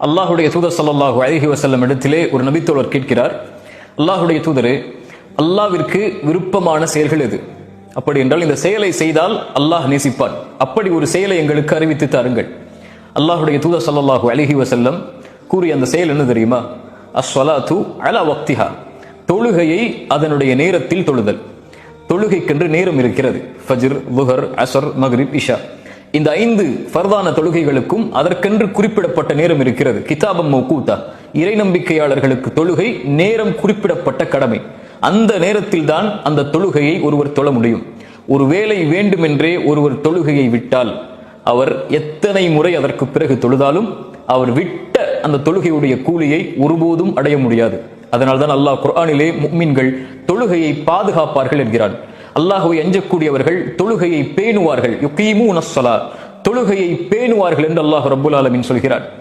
அல்லாஹுடைய தூதர் சல்லாஹூ அலைஹி வசல்லம் இடத்திலே ஒரு நபித்தோழர் கேட்கிறார். அல்லாஹுடைய தூதரே அல்லாவிற்கு விருப்பமான செயல்கள் எது? அப்படி என்றால் இந்த செயலை செய்தால் அல்லாஹ் நேசிப்பான். அப்படி ஒரு செயலை எங்களுக்கு அறிவித்து தாருங்கள். அல்லாஹுடைய தூதர் சல்லாஹூ அலைஹி வசல்லம் கூறிய அந்த செயல் என்ன தெரியுமா? அஸ்வலா தூ அலா வக்திஹா. தொழுகையை அதனுடைய நேரத்தில் தொழுதல். தொழுகைக்கென்று நேரம் இருக்கிறது. ஃபஜ்ர் புகர் அசர் மக்ரிப் இஷா. இந்த ஐந்து ஃபர்தான தொழுகைகளுக்கும் அதற்கென்று குறிப்பிடப்பட்ட நேரம் இருக்கிறது. கிதாபம் மௌகூத்தா. இறை நம்பிக்கையாளர்களுக்கு தொழுகை நேரம் குறிப்பிடப்பட்ட கடமை. அந்த நேரத்தில் தான் அந்த தொழுகையை ஒருவர் தொழ முடியும். ஒரு வேலை வேண்டுமென்றே ஒருவர் தொழுகையை விட்டால் அவர் எத்தனை முறை அதற்கு பிறகு தொழுதாலும் அவர் விட்ட அந்த தொழுகையுடைய கூலியை ஒருபோதும் அடைய முடியாது. அதனால்தான் அல்லாஹ் குர்ஆனிலே முக்மீன்கள் தொழுகையை பாதுகாப்பார்கள் என்கிறான். அல்லாஹுவை அஞ்சக்கூடியவர்கள் தொழுகையை பேணுவார்கள். யுகீமூன ஸலா தொழுகையை பேணுவார்கள் என்று அல்லாஹ் ரபுல் ஆலமின் சொல்கிறார்.